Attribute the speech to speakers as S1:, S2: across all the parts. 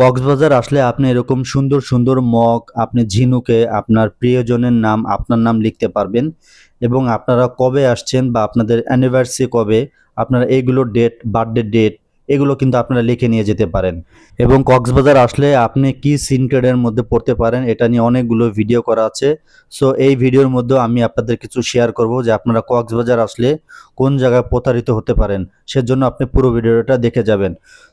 S1: কক্সবাজার আসলে আপনি এরকম সুন্দর সুন্দর মগ, আপনি ঝিনুকে, আপনার প্রিয়জনের নাম, আপনার নাম লিখতে পারবেন। এবং আপনারা কবে আসছেন বা আপনাদের অ্যানিভার্সারি কবে, আপনারা এইগুলোর ডেট বার্থডে ডেট এগুলো কিন্তু আপনারা লিখে নিয়ে যেতে পারেন। এবং কক্সবাজার আসলে আপনি কি সিনক্রেডের মধ্যে পড়তে পারেন, এটা নিয়ে অনেকগুলো ভিডিও করা আছে। সো, এই ভিডিওর মধ্যে আমি আপনাদের কিছু শেয়ার করব যে আপনারা কক্সবাজার আসলে কোন জায়গায় প্রতারিত হতে পারেন, সেজন্য আপনি পুরো ভিডিওটা দেখে যাবেন।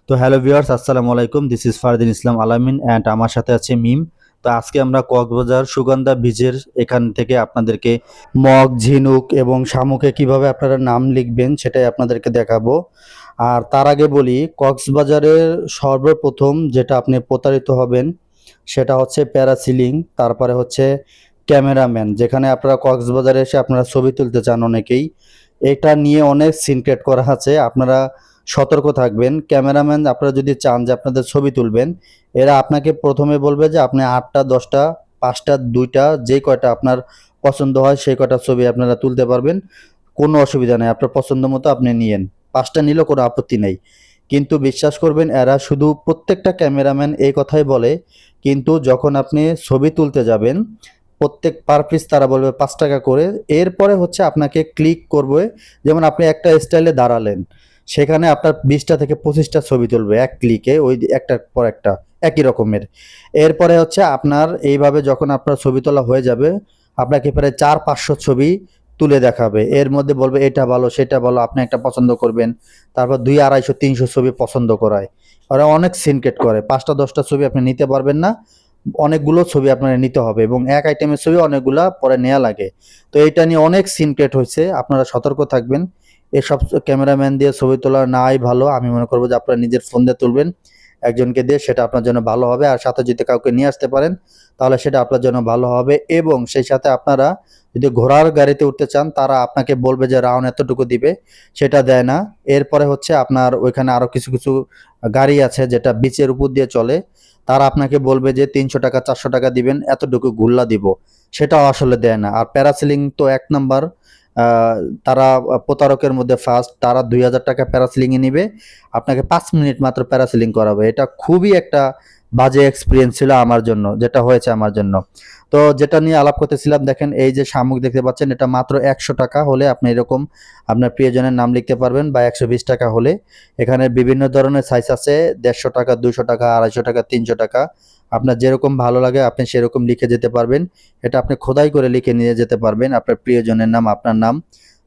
S1: তো হ্যালো ভিউয়ার্স আসসালামু আলাইকুম। দিস ইজ ফারদিন ইসলাম আলামিন অ্যান্ড আমার সাথে আছে মিম। তো, আজকে আমরা কক্সবাজার সুগন্ধা বীজের এখান থেকে আপনাদেরকে মগ, ঝিনুক এবং শামুকে কীভাবে আপনারা নাম লিখবেন সেটাই আপনাদেরকে দেখাবো। আর তার আগে বলি, কক্সবাজারের সর্বপ্রথম যেটা আপনি প্রতারিত হবেন, সেটা হচ্ছে প্যারাসিলিং, তারপরে হচ্ছে ক্যামেরাম্যান। যেখানে আপনারা কক্সবাজারে এসে আপনারা ছবি তুলতে চান অনেকেই। এটা নিয়ে অনেক সিনক্রেট করা আছে, আপনারা সতর্ক থাকবেন। ক্যামেরাম্যান আপনারা যদি চান যে আপনাদের ছবি তুলবেন, এরা আপনাকে প্রথমে বলবে যে আপনি আটটা, দশটা, পাঁচটা, দুইটা, যে কয়টা আপনার পছন্দ হয়, সেই কয়টা ছবি আপনারা তুলতে পারবেন। কোনো অসুবিধা নেই, আপনার পছন্দ মতো আপনি নিয়েন। পাঁচটা নিলেও কোনো আপত্তি নেই। কিন্তু বিশ্বাস করবেন, এরা শুধু প্রত্যেকটা ক্যামেরাম্যান এই কথাই বলে, কিন্তু যখন আপনি ছবি তুলতে যাবেন, প্রত্যেক পার পিস তারা বলবে পাঁচ টাকা করে। এরপরে হচ্ছে আপনাকে ক্লিক করবে, যেমন আপনি একটা স্টাইলে দাঁড়ালেন, সেখানে আপনার বিশটা থেকে পঁচিশটা ছবি তুলবে এক ক্লিকে ওই একটার পর একটা, একই রকমের। এরপরে হচ্ছে আপনার এইভাবে যখন আপনার ছবি তোলা হয়ে যাবে, আপনাকে প্রায় চার পাঁচশো ছবি তুলে দেখাবে। এর মধ্যে বলবে, এটা ভালো, সেটা ভালো, আপনি একটা পছন্দ করবেন। তারপর দুই আড়াইশো, তিনশো ছবি পছন্দ করায়। ওরা অনেক সিনকেট করে। পাঁচটা, দশটা ছবি আপনি নিতে পারবেন না। অনেকগুলো ছবি আপনার নিতে হবে এবং এক আইটেমের ছবি অনেকগুলা পরে নেওয়া লাগে। তো এইটা নিয়ে অনেক সিনক্রেট হয়েছে। আপনারা সতর্ক থাকবেন। এসব ক্যামেরাম্যান দিয়ে ছবি তোলা নাই ভালো। আমি মনে করব যে আপনারা নিজের ফোন দিয়ে তুলবেন। একজনকে দিয়ে সেটা আপনার জন্য ভালো হবে আর সাথে যদি কাউকে নিয়ে আসতে পারেন, তাহলে সেটা আপনার জন্য ভালো হবে এবং সেই সাথে আপনারা যদি ঘোড়ার গাড়িতে উঠতে চান, তারা আপনাকে বলবে যে রাউন্ড এতটুকু দিবে, সেটা দেয় না। এরপরে হচ্ছে আপনার ওইখানে আরও কিছু কিছু গাড়ি আছে যেটা বিচের উপর দিয়ে চলে, তারা আপনাকে বলবে যে তিনশো টাকা, চারশো টাকা দিবেন, এতটুকু গুল্লা দিব। সেটাও আসলে দেয় না। আর প্যারাসিলিং তো এক নাম্বার তারা প্রতারকের মধ্যে ফার্স্ট তারা দুই হাজার টাকা প্যারাসিলিংয়ে নিবে। আপনাকে পাঁচ মিনিট মাত্র প্যারাসিলিং করাবে। এটা খুবই একটা বাজে এক্সপিরিয়েন্স ছিল আমার জন্য, যেটা হয়েছে আমার জন্য। তো যেটা নিয়ে আলাপ করতেছিলাম, দেখেন এই যে শামুক দেখতে পাচ্ছেন, এটা মাত্র একশো টাকা হলে আপনি এরকম আপনার প্রিয়জনের নাম লিখতে পারবেন বা একশো বিশ টাকা হলে। এখানে বিভিন্ন ধরনের সাইজ আছে, দেড়শো টাকা দুশো টাকা, আড়াইশো টাকা, তিনশো টাকা। আপনার যেরকম ভালো লাগে, আপনি সেরকম লিখে যেতে পারবেন। এটা আপনি খোদাই করে লিখে নিয়ে যেতে পারবেন, আপনার প্রিয়জনের নাম, আপনার নাম।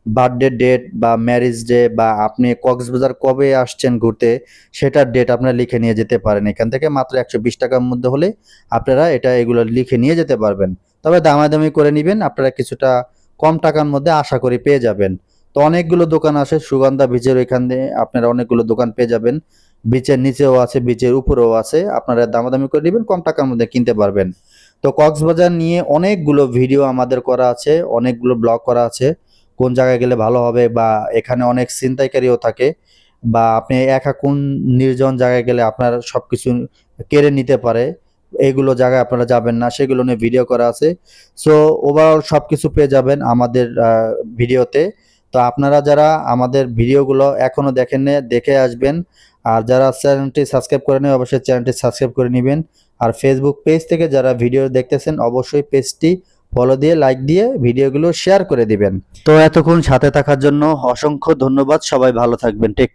S1: বার্থডে ডেট বা ম্যারেজ ডে বা আপনি কক্সবাজার কবে আসছেন ঘুরতে, সেটার ডেট আপনারা লিখে নিয়ে যেতে পারেন। এখান থেকে মাত্র একশো বিশ টাকার মধ্যে হলে আপনারা এটা এগুলো লিখে নিয়ে যেতে পারবেন। তবে দামাদামি করে নেবেন, আপনারা কিছুটা কম টাকার মধ্যে আশা করি পেয়ে যাবেন। তো অনেকগুলো দোকান আছে, সুগন্ধা বীচের দিয়ে আপনারা অনেকগুলো দোকান পেয়ে যাবেন। বিচের নিচেও আছে বিচের উপরেও আছে, আপনারা দামাদামি করে নেবেন, কম টাকার মধ্যে কিনতে পারবেন। তো কক্সবাজার নিয়ে অনেকগুলো ভিডিও আমাদের করা আছে, অনেকগুলো ব্লগ করা আছে। কোন জায়গায় গেলে ভালো হবে বা এখানে অনেক ছিনতাইকারীও থাকে বা আপনি একা কোন নির্জন জায়গায় গেলে আপনার সব কিছু কেড়ে নিতে পারে এইগুলো জায়গায় আপনারা যাবেন না, সেগুলো নিয়ে ভিডিও করা আছে। সো ওভারঅল সব কিছু পেয়ে যাবেন আমাদের ভিডিওতে। তো আপনারা যারা আমাদের ভিডিওগুলো এখনও দেখেন দেখে আসবেন। আর যারা চ্যানেলটি সাবস্ক্রাইব করে নেবেন অবশ্যই চ্যানেলটি সাবস্ক্রাইব করে নেবেন। আর ফেসবুক পেজ থেকে যারা ভিডিও দেখতেছেন, অবশ্যই পেজটি ফলো দিয়ে লাইক দিয়ে ভিডিওগুলো শেয়ার করে দিবেন। তো এতক্ষণ সাথে থাকার জন্য অসংখ্য ধন্যবাদ। সবাই ভালো থাকবেন। টেক